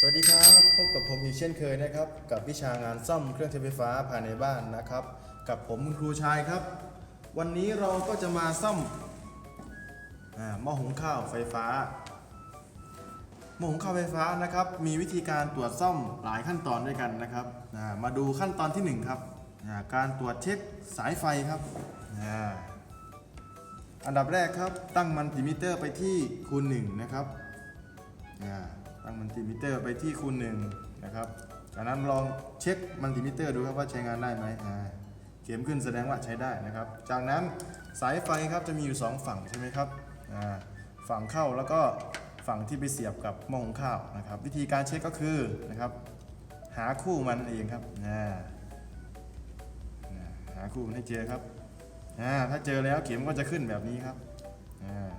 สวัสดีครับพบกับผมอีกเช่นเคยนะครับ กับวิชางานซ่อมเครื่องใช้ไฟฟ้าภายในบ้านนะครับ กับผมครูชายครับ วันนี้เราก็จะมาซ่อมหม้อหุงข้าวไฟฟ้าหม้อหุงข้าวไฟฟ้านะครับ มีวิธีการตรวจซ่อมหลายขั้นตอนด้วยกันนะครับมาดูขั้นตอนที่หนึ่งครับการตรวจเช็คสายไฟครับอันดับแรกครับตั้งมันติมิเตอร์ไปที่คูณหนึ่งนะครับ ตั้งมันติมิเตอร์ไปที่คูณหนึ่งนะครับ จากนั้นลองเช็คมันติมิเตอร์ดูครับว่าใช้งานได้ไหมอ่าเข็มขึ้นแสดงว่าใช้ได้นะครับ จากนั้นสายไฟครับจะมีอยู่ 2 ฝั่งใช่ไหมครับอ่าฝั่งเข้าแล้วก็ฝั่งที่ไปเสียบกับหม้อหุงข้าวนะครับ วิธีการเช็คก็คือนะครับ หาคู่มันเองครับอ่าหาคู่มันให้เจอครับอ่าถ้าเจอแล้วเข็มก็จะขึ้นแบบนี้ครับอ่า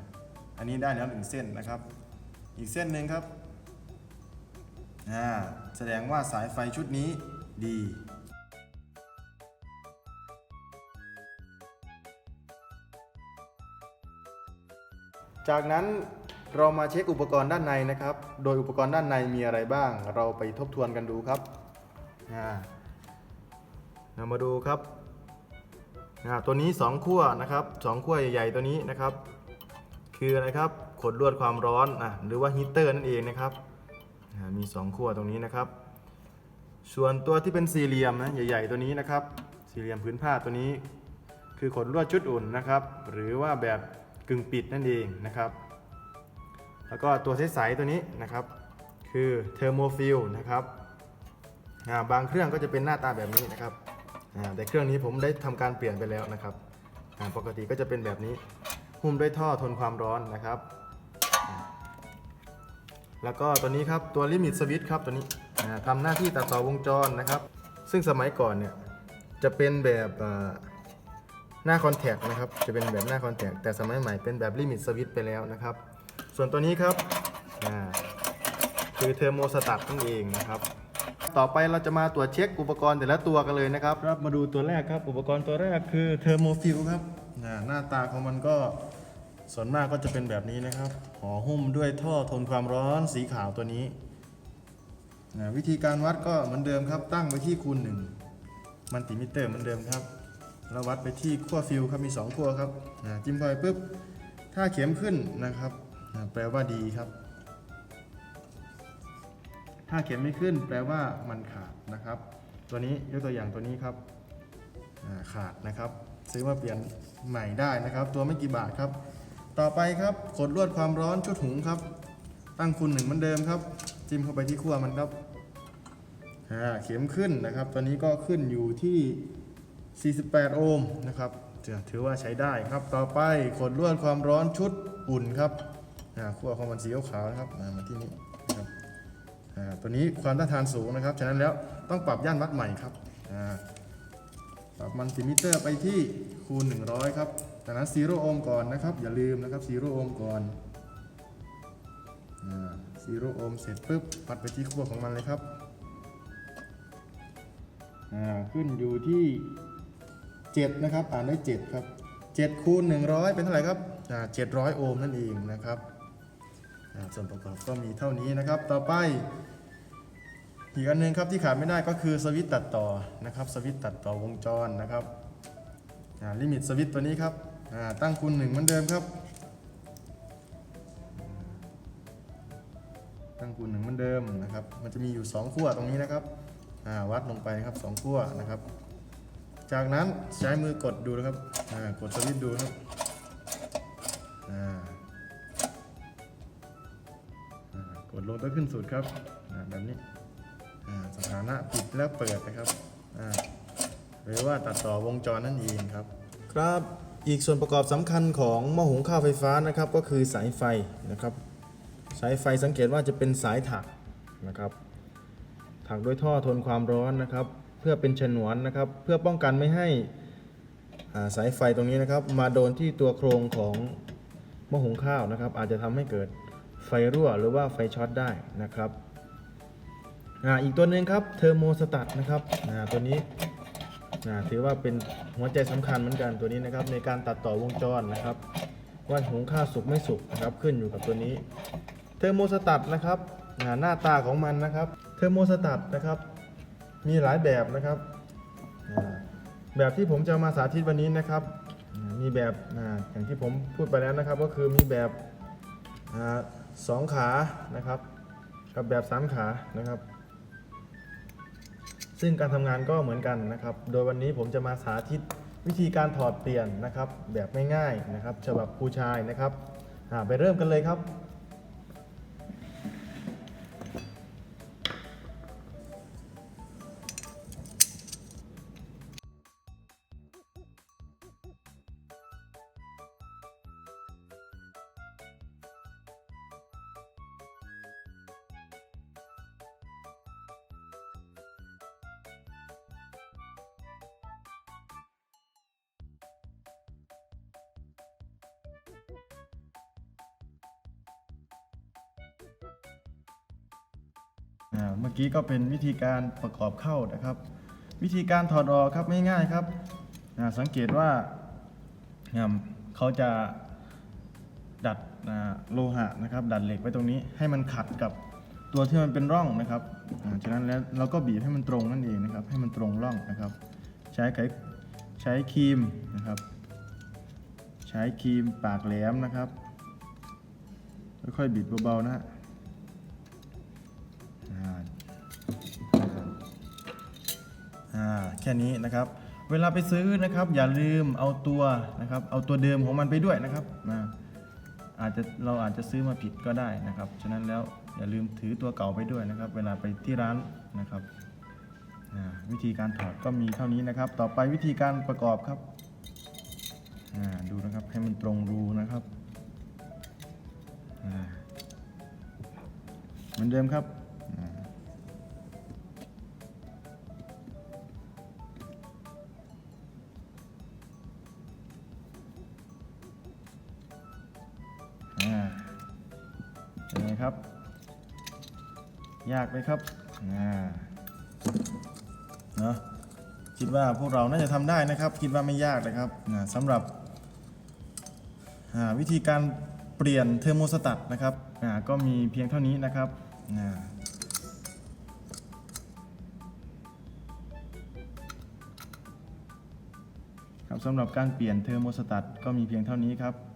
อันนี้ได้แล้วหนึ่งเส้นนะครับ อีกเส้นหนึ่งครับ อ่าแสดงว่าสายไฟชุดนี้ดี จากนั้นเรามาเช็คอุปกรณ์ด้านในนะครับ โดยอุปกรณ์ด้านในมีอะไรบ้าง เราไปทบทวนกันดูครับอ่าเรามาดูครับอ่าตัวนี้ 2 ขั้วนะครับ 2 ขั้วใหญ่ๆตัวนี้นะครับ คืออะไรครับ ขดลวดความร้อนอะหรือว่าฮีเตอร์นั่นเองนะครับ มี2ขั้วตรงนี้นะครับ ส่วนตัวที่เป็นสี่เหลี่ยมนะใหญ่ ๆ ตัวนี้นะครับ สี่เหลี่ยมพื้นผ้าตัวนี้ คือขดลวดชุดอุ่นนะครับ หรือว่าแบบกึ่งปิดนั่นเองนะครับ แล้วก็ตัวใสๆตัวนี้นะครับ คือเทอร์โมฟิลนะครับาบางเครื่องก็จะเป็นหน้าตาแบบนี้นะครับแต่เครื่องนี้ผมได้ทำการเปลี่ยนไปแล้วนะครับปกติก็จะเป็นแบบนี้หุ้มด้วยท่อทนความร้อนนะครับ แล้วก็ตัวนี้ครับตัวลิมิตสวิตช์ครับตัวนี้ทำหน้าที่ตัดต่อวงจรนะครับ ซึ่งสมัยก่อนเนี่ยจะเป็นแบบหน้าคอนแทคนะครับจะเป็นแบบหน้าคอนแทคแต่สมัยใหม่เป็นแบบลิมิตสวิตช์ไปแล้วนะครับ ส่วนตัวนี้ครับคือเทอร์โมสตัตนั่นเองนะครับต่อไปเราจะมาตรวจเช็คอุปกรณ์แต่ละตัวกันเลยนะครับ ครับมาดูตัวแรกครับ อุปกรณ์ตัวแรกคือเทอร์โมฟิลครับหน้าตาของมันก็ ส่วนมากก็จะเป็นแบบนี้นะครับห่อหุ้มด้วยท่อทนความร้อนสีขาวตัวนี้อ่าวิธีการวัดก็เหมือนเดิมครับ ตั้งไว้ที่คูณหนึ่งมันติมิเตอร์เหมือนเดิมครับแล้ววัดไปที่ขั้วฟิลครับมี2ขั้วครับอ่าจิ้มไปปุ๊บถ้าเข็มขึ้นนะครับอ่าแปลว่าดีครับ ถ้าเข็มไม่ขึ้น แปลว่ามันขาดนะครับ ตัวนี้ยกตัวอย่างตัวนี้ครับขาดนะครับ ซื้อมาเปลี่ยนใหม่ได้นะครับ ตัวไม่กี่บาทครับ ต่อไปครับขดลวดความร้อนชุดหุงครับ ตั้งคูณหนึ่งเหมือนเดิมครับ จิ้มเข้าไปที่ขั้วมันครับอ่าเข็มขึ้นนะครับตัวนี้ก็ขึ้นอยู่ที่ 48 โอห์มนะครับถือว่าใช้ได้ครับ ต่อไปขดลวดความร้อนชุดอุ่นครับอ่าขั้วของมันสีขาวนะครับมาที่นี้นะครับอ่าตัวนี้ความต้านทานสูงนะครับ ฉะนั้นแล้วต้องปรับย่านวัดใหม่ครับอ่าปรับมันติมิเตอร์ไปที่คูณ 100 ครับ จากนั้นซีโร่โอห์มก่อนนะครับ อย่าลืมนะครับซีโร่โอห์มก่อนซีโร่โอห์มเสร็จปุ๊บปัดไปที่ขั้วของมันเลยครับขึ้นอยู่ที่ 7 นะครับ อ่านได้ 7 ครับ 7 คูณ 100 เป็นเท่าไหร่ครับอ่า700 โอห์มนั่นเองนะครับส่วนประกอบก็มีเท่านี้นะครับ ต่อไปอีกอันหนึงครับที่ขาดไม่ได้ก็คือสวิตช์ตัดต่อนะครับ สวิตช์ตัดต่อวงจรนะครับลิมิตสวิตช์ตัวนี้ครับ อ่าตั้งคูณหนึ่งเหมือนเดิมครับ ตั้งคูณหนึ่งเหมือนเดิมนะครับ มันจะมีอยู่ 2 ขั้วตรงนี้นะครับอ่าวัดลงไปครับสองขั้วนะครับ จากนั้นใช้มือกดดูนะครับอ่ากดสวิตช์ดูครับอ่ากดลงต้องขึ้นสุดครับอ่าแบบนี้อ่าสถานะปิดแล้วเปิดนะครับอ่าหรือว่าตัดต่อวงจรนั่นเองครับ ครับ อีกส่วนประกอบสำคัญของหม้อหุงข้าวไฟฟ้านะครับก็คือสายไฟนะครับ สายไฟสังเกตว่าจะเป็นสายถักนะครับถักด้วยท่อทนความร้อนนะครับ เพื่อเป็นฉนวนนะครับ เพื่อป้องกันไม่ให้สายไฟตรงนี้นะครับ มาโดนที่ตัวโครงของหม้อหุงข้าวนะครับ อาจจะทำให้เกิดไฟรั่วหรือว่าไฟช็อตได้นะครับออีกตัวหนึ่งครับเทอร์โมสตัตนะครับตัวนี้ อ่าถือว่าเป็นหัวใจสำคัญเหมือนกันตัวนี้นะครับ ในการตัดต่อวงจรนะครับ ว่าหุงข้าวสุกไม่สุกนะครับ ขึ้นอยู่กับตัวนี้ เทอร์โมสตัตนะครับอ่าหน้าตาของมันนะครับ เทอร์โมสตัตนะครับ มีหลายแบบนะครับอ่าแบบที่ผมจะมาสาธิตวันนี้นะครับอ่ามีแบบอ่าอย่างที่ผมพูดไปแล้วนะครับ ก็คือมีแบบอ่าสองขานะครับ กับแบบสามขานะครับ ซึ่งการทำงานก็เหมือนกันนะครับ โดยวันนี้ผมจะมาสาธิตวิธีการถอดเปลี่ยนนะครับ แบบง่ายๆนะครับฉบับครูชายนะครับไปเริ่มกันเลยครับ เมื่อกี้ก็เป็นวิธีการประกอบเข้านะครับ วิธีการถอดออกครับไม่ง่ายครับสังเกตว่าเขาจะดัดโลหะนะครับ ดัดเหล็กไว้ตรงนี้ให้มันขัดกับตัวที่มันเป็นร่องนะครับอ่าฉะนั้นแล้วเราก็บีบให้มันตรงนั่นเองนะครับ ให้มันตรงร่องนะครับ ใช้ไขใช้ครีมนะครับ ใช้ครีมปากแหลมนะครับค่อยๆบิดเบาๆนะฮะ อ่าแค่นี้นะครับ เวลาไปซื้อนะครับ อย่าลืมเอาตัวนะครับ เอาตัวเดิมของมันไปด้วยนะครับนะอาจจะเราอาจจะซื้อมาผิดก็ได้นะครับ ฉะนั้นแล้วอย่าลืมถือตัวเก่าไปด้วยนะครับ เวลาไปที่ร้านนะครับวิธีการถอดก็มีเท่านี้นะครับ ต่อไปวิธีการประกอบครับดูนะครับให้มันตรงรูนะครับเหมือนเดิมครับ นไงครับ ยากไหมครับอ่าเนาะคิดว่าพวกเราน่าจะทำได้นะครับ คิดว่าไม่ยากนะครับนะสำหรับวิธีการเปลี่ยนเทอร์โมสตัตนะครับก็มีเพียงเท่านี้นะครับครับสำหรับการเปลี่ยนเทอร์โมสตัตก็มีเพียงเท่านี้ครับ